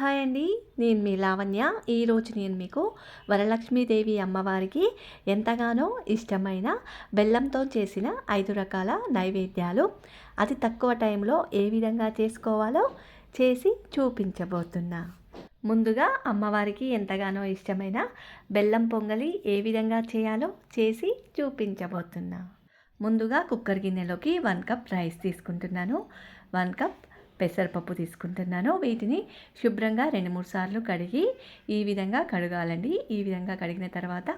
Hi అండి. నేను మీ లావణ్య. ఈరోజు నేను మీకు వరలక్ష్మీదేవి అమ్మవారికి ఎంతగానో ఇష్టమైన బెల్లంతో చేసిన ఐదు రకాల నైవేద్యాలు. అతి తక్కువ టైంలో ఏ విధంగా చేసుకోవాలో చేసి చూపించబోతున్నా. ముందుగా అమ్మవారికి ఎంతగానో ఇష్టమైన బెల్లం పొంగలి ఏ విధంగా చేయాలో చేసి చూపించబోతున్నా. ముందుగా కుక్కర్ గిన్నెలోకి వన్ కప్ రైస్ తీసుకుంటున్నాను. వన్ కప్ పెసరపప్పు తీసుకుంటున్నాను. వీటిని శుభ్రంగా రెండు మూడు సార్లు కడిగి ఈ విధంగా కడగాలండి. ఈ విధంగా కడిగిన తర్వాత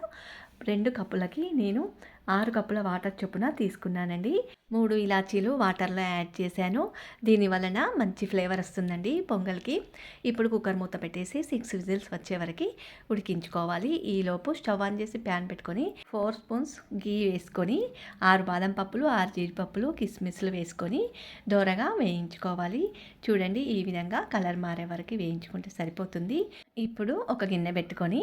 రెండు కప్పులకి నేను ఆరు కప్పుల వాటర్ చొప్పున తీసుకున్నానండి. మూడు ఇలాచీలు వాటర్లో యాడ్ చేశాను. దీని వలన మంచి ఫ్లేవర్ వస్తుందండి పొంగల్కి. ఇప్పుడు కుక్కర్ మూత పెట్టేసి సిక్స్ విజిల్స్ వచ్చే వరకు ఉడికించుకోవాలి. ఈలోపు స్టవ్ ఆన్ చేసి ప్యాన్ పెట్టుకొని ఫోర్ స్పూన్స్ గీ వేసుకొని ఆరు బాదం పప్పులు ఆరు జీడిపప్పులు కిస్మిస్లు వేసుకొని దోరగా వేయించుకోవాలి. చూడండి ఈ విధంగా కలర్ మారే వరకు వేయించుకుంటే సరిపోతుంది. ఇప్పుడు ఒక గిన్నె పెట్టుకొని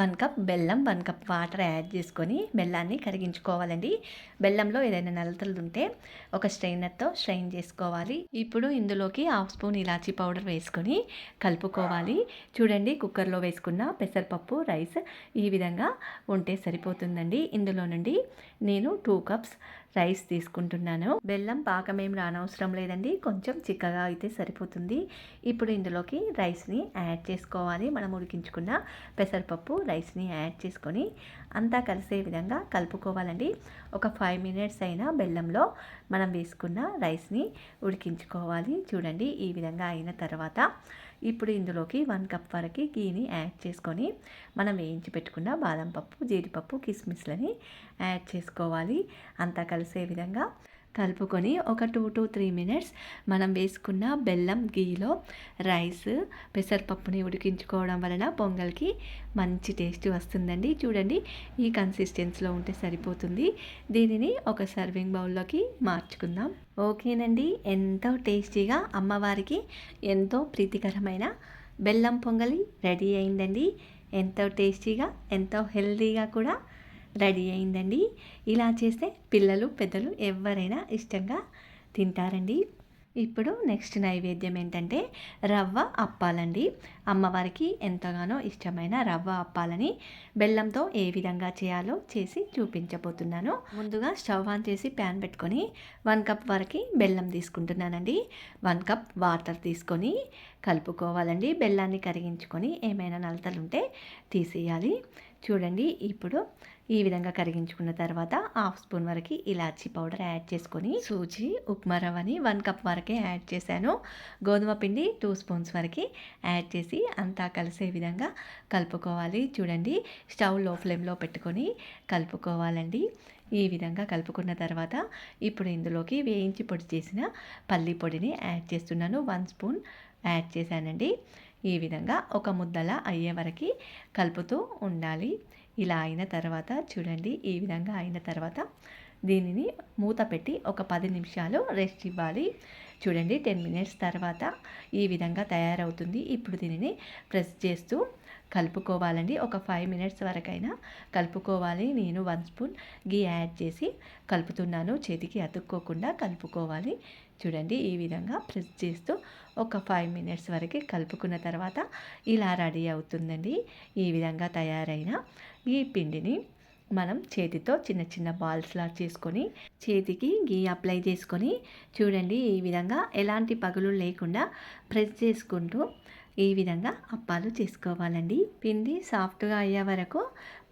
వన్ కప్ బెల్లం వన్ కప్ వాటర్ యాడ్ చేసుకొని బెల్లాన్ని కరిగించుకోవాలండి బెల్లంలో ఏదైనా నలతలు ఉంటే ఒక స్ట్రైనర్తో స్ట్రైన్ చేసుకోవాలి. ఇప్పుడు ఇందులోకి హాఫ్ స్పూన్ ఇలాచీ పౌడర్ వేసుకొని కలుపుకోవాలి. చూడండి కుక్కర్లో వేసుకున్న పెసరపప్పు రైస్ ఈ విధంగా ఉంటే సరిపోతుందండి. ఇందులో నుండి నేను టూ కప్స్ రైస్ తీసుకుంటున్నాను. బెల్లం పాకం ఏం రానవసరం లేదండి. కొంచెం చిక్కగా అయితే సరిపోతుంది. ఇప్పుడు ఇందులోకి రైస్ని యాడ్ చేసుకోవాలి. మనం ఉడికించుకున్న పెసరపప్పు రైస్ని యాడ్ చేసుకొని అంతా కలిసే విధంగా కలుపుకోవాలండి. ఒక ఫైవ్ మినిట్స్ అయినా బెల్లంలో మనం వేసుకున్న రైస్ని ఉడికించుకోవాలి. చూడండి ఈ విధంగా అయిన తర్వాత ఇప్పుడు ఇందులోకి వన్ కప్ వరకు గీని యాడ్ చేసుకొని మనం వేయించి పెట్టుకున్న బాదం పప్పు జీడిపప్పు కిస్మిస్లని యాడ్ చేసుకోవాలి. అంతా కలిసే విధంగా కలుపుకొని ఒక టూ టు త్రీ మినిట్స్ మనం వేసుకున్న బెల్లం గీలో రైస్ పెసరపప్పుని ఉడికించుకోవడం వలన పొంగల్కి మంచి టేస్ట్ వస్తుందండి. చూడండి ఈ కన్సిస్టెన్సీలో ఉంటే సరిపోతుంది. దీనిని ఒక సర్వింగ్ బౌల్లోకి మార్చుకుందాం. ఓకేనండి ఎంతో టేస్టీగా అమ్మవారికి ఎంతో ప్రీతికరమైన బెల్లం పొంగలి రెడీ అయిందండి. ఎంతో టేస్టీగా ఎంతో హెల్తీగా కూడా రెడీ అయిందండి. ఇలా చేస్తే పిల్లలు పెద్దలు ఎవరైనా ఇష్టంగా తింటారండి. ఇప్పుడు నెక్స్ట్ నైవేద్యం ఏంటంటే రవ్వ అప్పాలండి. అమ్మవారికి ఎంతగానో ఇష్టమైన రవ్వ అప్పాలని బెల్లంతో ఏ విధంగా చేయాలో చేసి చూపించబోతున్నాను. ముందుగా స్టవ్ ఆన్ చేసి ప్యాన్ పెట్టుకొని వన్ కప్ వరకు బెల్లం తీసుకుంటున్నానండి. వన్ కప్ వాటర్ తీసుకొని కలుపుకోవాలండి. బెల్లాన్ని కరిగించుకొని ఏమైనా నలతలు ఉంటే తీసేయాలి. చూడండి ఇప్పుడు ఈ విధంగా కరిగించుకున్న తర్వాత హాఫ్ స్పూన్ వరకు ఇలాచీ పౌడర్ యాడ్ చేసుకొని సూజీ ఉప్మా రవ్వని వన్ కప్ వరకే యాడ్ చేశాను. గోధుమ పిండి టూ స్పూన్స్ వరకు యాడ్ చేసి అంతా కలిసే విధంగా కలుపుకోవాలి. చూడండి స్టవ్లో ఫ్లేమ్లో పెట్టుకొని కలుపుకోవాలండి. ఈ విధంగా కలుపుకున్న తర్వాత ఇప్పుడు ఇందులోకి వేయించి పొడి చేసిన పల్లి పొడిని యాడ్ చేస్తున్నాను. వన్ స్పూన్ యాడ్ చేశానండి. ఈ విధంగా ఒక ముద్దలా అయ్యే వరకు కలుపుతూ ఉండాలి. ఇలా అయిన తర్వాత చూడండి ఈ విధంగా అయిన తర్వాత దీనిని మూత పెట్టి ఒక పది నిమిషాలు రెస్ట్ ఇవ్వాలి. చూడండి టెన్ మినిట్స్ తర్వాత ఈ విధంగా తయారవుతుంది. ఇప్పుడు దీనిని ప్రెస్ చేస్తూ కలుపుకోవాలండి. ఒక ఫైవ్ మినిట్స్ వరకైనా కలుపుకోవాలి. నేను వన్ స్పూన్ గీ యాడ్ చేసి కలుపుతున్నాను. చేతికి అతుక్కోకుండా కలుపుకోవాలి. చూడండి ఈ విధంగా ప్రెస్ చేస్తూ ఒక ఫైవ్ మినిట్స్ వరకు కలుపుకున్న తర్వాత ఇలా రెడీ అవుతుందండి. ఈ విధంగా తయారైన ఈ పిండిని మనం చేతితో చిన్న చిన్న బాల్స్లా చేసుకొని చేతికి గీ అప్లై చేసుకొని చూడండి ఈ విధంగా ఎలాంటి పగులు లేకుండా ప్రెస్ చేసుకుంటూ ఈ విధంగా అప్పాలు చేసుకోవాలండి. పిండి సాఫ్ట్గా అయ్యే వరకు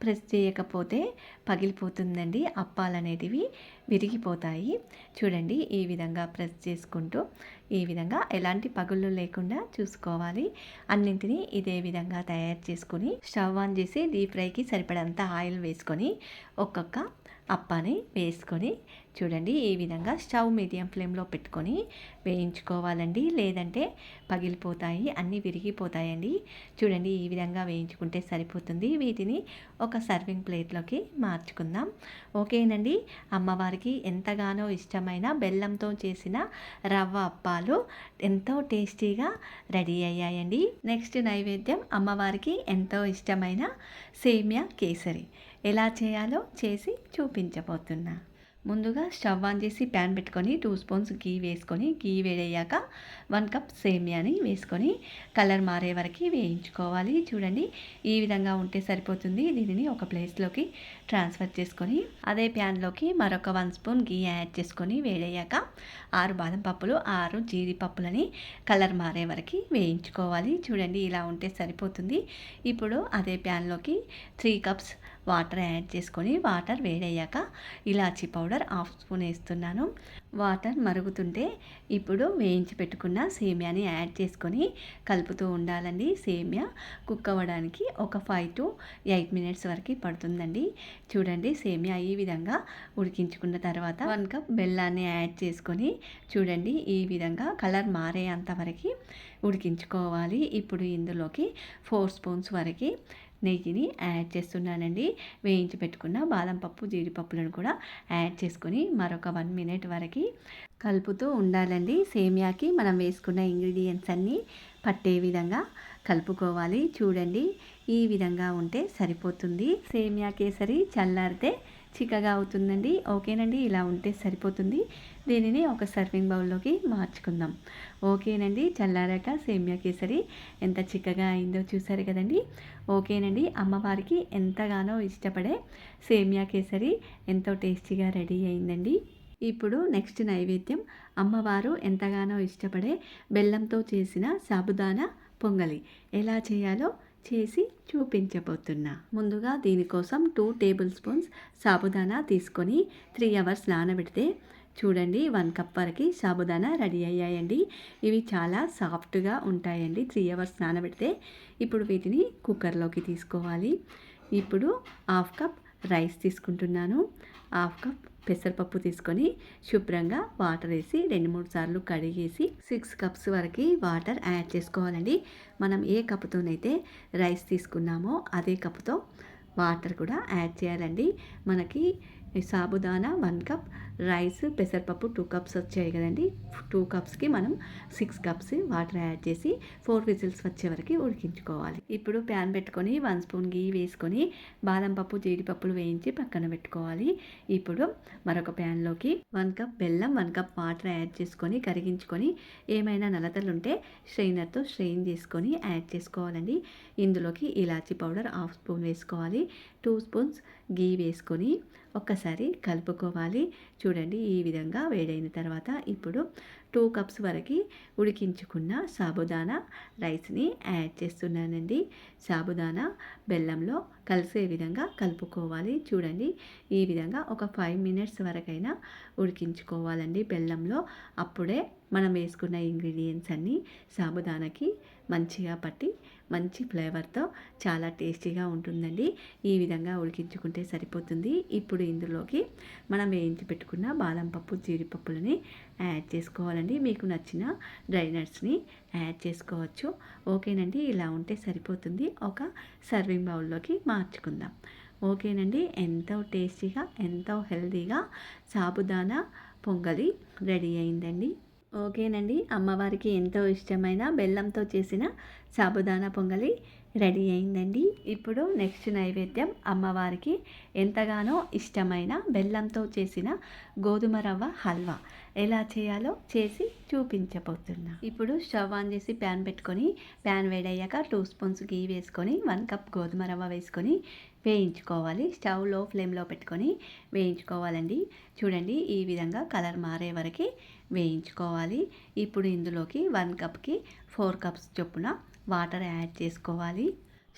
ప్రెస్ చేయకపోతే పగిలిపోతుందండి. అప్పాలు అనేటివి విరిగిపోతాయి. చూడండి ఈ విధంగా ప్రెస్ చేసుకుంటూ ఈ విధంగా ఎలాంటి పగుళ్ళు లేకుండా చూసుకోవాలి. అన్నింటినీ ఇదే విధంగా తయారు చేసుకొని స్టవ్ ఆన్ చేసి డీప్ ఫ్రైకి సరిపడంత ఆయిల్ వేసుకొని ఒక్కొక్క అప్పాని వేసుకొని చూడండి ఈ విధంగా స్టవ్ మీడియం ఫ్లేమ్లో పెట్టుకొని వేయించుకోవాలండి. లేదంటే పగిలిపోతాయి అన్నీ విరిగిపోతాయండి. చూడండి ఈ విధంగా వేయించుకుంటే సరిపోతుంది. వీటిని ఒక సర్వింగ్ ప్లేట్లోకి మార్చుకుందాం. ఓకేనండి. అమ్మవారికి ఎంతగానో ఇష్టమైన బెల్లంతో చేసిన రవ్వ అప్పాలు ఎంతో టేస్టీగా రెడీ అయ్యాయండి. నెక్స్ట్ నైవేద్యం అమ్మవారికి ఎంతో ఇష్టమైన సేమియా కేసరి. ఎలా చేయాలో చేసి చూపించబోతున్నా. ముందుగా స్టవ్ ఆన్ చేసి ప్యాన్ పెట్టుకొని టూ స్పూన్స్ గీ వేసుకొని గీ వేడయ్యాక వన్ కప్ సేమియాని వేసుకొని కలర్ మారే వరకు వేయించుకోవాలి. చూడండి ఈ విధంగా ఉంటే సరిపోతుంది. దీనిని ఒక ప్లేస్లోకి ట్రాన్స్ఫర్ చేసుకొని అదే ప్యాన్లోకి మరొక వన్ స్పూన్ గీ యాడ్ చేసుకొని వేడయ్యాక ఆరు బాదం పప్పులు ఆరు జీడిపప్పులని కలర్ మారే వరకు వేయించుకోవాలి. చూడండి ఇలా ఉంటే సరిపోతుంది. ఇప్పుడు అదే ప్యాన్లోకి త్రీ కప్స్ వాటర్ యాడ్ చేసుకొని వాటర్ వేడయ్యాక ఇలాచీ పౌడర్ హాఫ్ స్పూన్ వేస్తున్నాను. వాటర్ మరుగుతుంటే ఇప్పుడు వేయించి పెట్టుకున్న సేమియాని యాడ్ చేసుకొని కలుపుతూ ఉండాలండి. సేమియా కుక్ అవ్వడానికి ఒక ఫైవ్ టు ఎయిట్ మినిట్స్ వరకు పడుతుందండి. చూడండి సేమియా ఈ విధంగా ఉడికించుకున్న తర్వాత వన్ కప్ బెల్లాన్ని యాడ్ చేసుకొని చూడండి ఈ విధంగా కలర్ మారేంత వరకు ఉడికించుకోవాలి. ఇప్పుడు ఇందులోకి ఫోర్ స్పూన్స్ వరకు నెయ్యిని యాడ్ చేస్తున్నానండి. వేయించి పెట్టుకున్న బాదం పప్పు జీడిపప్పులను కూడా యాడ్ చేసుకొని మరొక వన్ మినిట్ వరకు కలుపుతూ ఉండాలండి. సేమియాకి మనం వేసుకున్న ఇంగ్రీడియంట్స్ అన్నీ పట్టే విధంగా కలుపుకోవాలి. చూడండి ఈ విధంగా ఉంటే సరిపోతుంది. సేమియా కేసరి చల్లారితే చిక్కగా అవుతుందండి. ఓకేనండి? ఇలా ఉంటే సరిపోతుంది. దీనిని ఒక సర్వింగ్ బౌల్లోకి మార్చుకుందాం. ఓకేనండి? చల్లారాక సేమ్యా కేసరి ఎంత చిక్కగా అయిందో చూసారు కదండి? ఓకేనండి? అమ్మవారికి ఎంతగానో ఇష్టపడే సేమ్యా కేసరి ఎంతో టేస్టీగా రెడీ అయిందండి. ఇప్పుడు నెక్స్ట్ నైవేద్యం. అమ్మవారు ఎంతగానో ఇష్టపడే బెల్లంతో చేసిన సాబుదానా పొంగలి. ఎలా చేయాలో చేసి చూపించబోతున్నా. ముందుగా దీనికోసం టూ టేబుల్ స్పూన్స్ సాబుదానా తీసుకొని త్రీ అవర్స్ నానబెడితే చూడండి వన్ కప్ వరకు సాబుదానా రెడీ అయ్యాయండి. ఇవి చాలా సాఫ్ట్గా ఉంటాయండి త్రీ అవర్స్ నానబెడితే. ఇప్పుడు వీటిని కుక్కర్లోకి తీసుకోవాలి. ఇప్పుడు హాఫ్ కప్ రైస్ తీసుకుంటున్నాను. హాఫ్ కప్ పెసరపప్పు తీసుకొని శుభ్రంగా వాటర్ వేసి రెండు మూడు సార్లు కడిగేసి సిక్స్ కప్స్ వరకు వాటర్ యాడ్ చేసుకోవాలండి. మనం ఏ కప్పుతోనైతే రైస్ తీసుకున్నామో అదే కప్పుతో వాటర్ కూడా యాడ్ చేయాలండి. మనకి సాబుదానా వన్ కప్ రైస్ పెసరపప్పు టూ కప్స్ వచ్చాయి కదండి. టూ కప్స్కి మనం సిక్స్ కప్స్ వాటర్ యాడ్ చేసి ఫోర్ విజిల్స్ వచ్చే వరకు ఉడికించుకోవాలి. ఇప్పుడు ప్యాన్ పెట్టుకొని వన్ స్పూన్ గీ వేసుకొని బాదం పప్పు జీడిపప్పులు వేయించి పక్కన పెట్టుకోవాలి. ఇప్పుడు మరొక ప్యాన్లోకి వన్ కప్ బెల్లం వన్ కప్ వాటర్ యాడ్ చేసుకొని కరిగించుకొని ఏమైనా నలతలు ఉంటే స్ట్రెయినర్తో స్ట్రెయిన్ చేసుకొని యాడ్ చేసుకోవాలండి. ఇందులోకి ఇలాచీ పౌడర్ హాఫ్ స్పూన్ వేసుకోవాలి. టూ స్పూన్స్ గీ వేసుకొని ఒక్కసారి కలుపుకోవాలి. చూడండి ఈ విధంగా వేడైన తర్వాత ఇప్పుడు టూ కప్స్ వరకు ఉడికించుకున్న సాబుదానా రైస్ని యాడ్ చేస్తున్నానండి. సాబుదానా బెల్లంలో కలిసే విధంగా కలుపుకోవాలి. చూడండి ఈ విధంగా ఒక ఫైవ్ మినిట్స్ వరకైనా ఉడికించుకోవాలండి బెల్లంలో. అప్పుడే మనం వేసుకున్న ఇంగ్రీడియంట్స్ అన్నీ సాబుదానాకి మంచిగా పట్టి మంచి ఫ్లేవర్తో చాలా టేస్టీగా ఉంటుందండి. ఈ విధంగా ఉడికించుకుంటే సరిపోతుంది. ఇప్పుడు ఇందులోకి మనం వేయించి పెట్టుకున్న బాదం పప్పు జీడిపప్పులని యాడ్ చేసుకోవాలండి. మీకు నచ్చిన డ్రై నట్స్ని యాడ్ చేసుకోవచ్చు. ఓకేనండి? ఇలా ఉంటే సరిపోతుంది. ఒక సర్వింగ్ బౌల్లోకి మార్చుకుందాం. ఓకేనండి? ఎంతో టేస్టీగా ఎంతో హెల్తీగా సాబుదానా పొంగలి రెడీ అయిందండి. ఓకేనండి. అమ్మవారికి ఎంతో ఇష్టమైన బెల్లంతో చేసిన సాబుదానా పొంగలి రెడీ అయిందండి. ఇప్పుడు నెక్స్ట్ నైవేద్యం అమ్మవారికి ఎంతగానో ఇష్టమైన బెల్లంతో చేసిన గోధుమ రవ్వ హల్వా. ఎలా చేయాలో చేసి చూపించబోతున్నా. ఇప్పుడు స్టవ్ ఆన్ చేసి ప్యాన్ పెట్టుకొని ప్యాన్ వేడయ్యాక టూ స్పూన్స్ గీ వేసుకొని వన్ కప్ గోధుమ రవ్వ వేసుకొని వేయించుకోవాలి. స్టవ్లో ఫ్లేమ్లో పెట్టుకొని వేయించుకోవాలండి. చూడండి ఈ విధంగా కలర్ మారే వరకు వేయించుకోవాలి. ఇప్పుడు ఇందులోకి వన్ కప్కి ఫోర్ కప్స్ చొప్పున వాటర్ యాడ్ చేసుకోవాలి.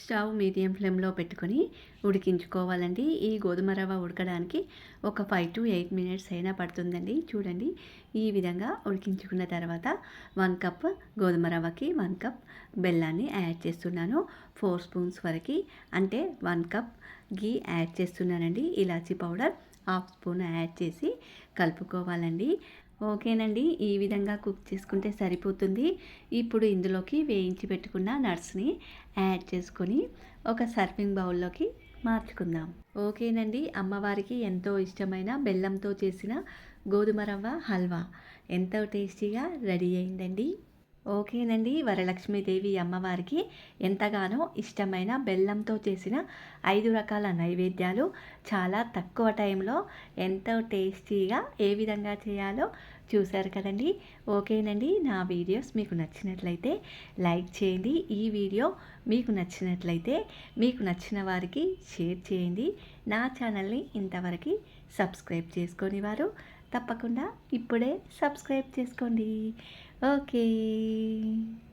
స్టవ్ మీడియం ఫ్లేమ్లో పెట్టుకొని ఉడికించుకోవాలండి. ఈ గోధుమ రవ్వ ఉడకడానికి ఒక ఫైవ్ టు ఎయిట్ మినిట్స్ అయినా పడుతుందండి. చూడండి ఈ విధంగా ఉడికించుకున్న తర్వాత వన్ కప్ గోధుమ రవ్వకి వన్ కప్ బెల్లాన్ని యాడ్ చేస్తున్నాను. ఫోర్ స్పూన్స్ వరకు అంటే వన్ కప్ గీ యాడ్ చేస్తున్నానండి. ఇలాచీ పౌడర్ హాఫ్ స్పూన్ యాడ్ చేసి కలుపుకోవాలండి. ఓకేనండి. ఈ విధంగా కుక్ చేసుకుంటే సరిపోతుంది. ఇప్పుడు ఇందులోకి వేయించి పెట్టుకున్న నట్స్ని యాడ్ చేసుకొని ఒక సర్వింగ్ బౌల్లోకి మార్చుకుందాం. ఓకేనండి. అమ్మవారికి ఎంతో ఇష్టమైన బెల్లంతో చేసిన గోధుమ రవ్వ హల్వా ఎంతో టేస్టీగా రెడీ అయిందండి. ఓకేనండి. వరలక్ష్మీదేవి అమ్మవారికి ఎంతగానో ఇష్టమైన బెల్లంతో చేసిన ఐదు రకాల నైవేద్యాలు చాలా తక్కువ టైంలో ఎంతో టేస్టీగా ఏ విధంగా చేయాలో చూశారు కదండి. ఓకేనండి. నా వీడియోస్ మీకు నచ్చినట్లయితే లైక్ చేయండి. ఈ వీడియో మీకు నచ్చినట్లయితే మీకు నచ్చిన వారికి షేర్ చేయండి. నా ఛానల్ని ఇంతవరకు సబ్స్క్రైబ్ చేసుకొని వారు తప్పకుండా ఇప్పుడే సబ్స్క్రైబ్ చేసుకోండి. Okay.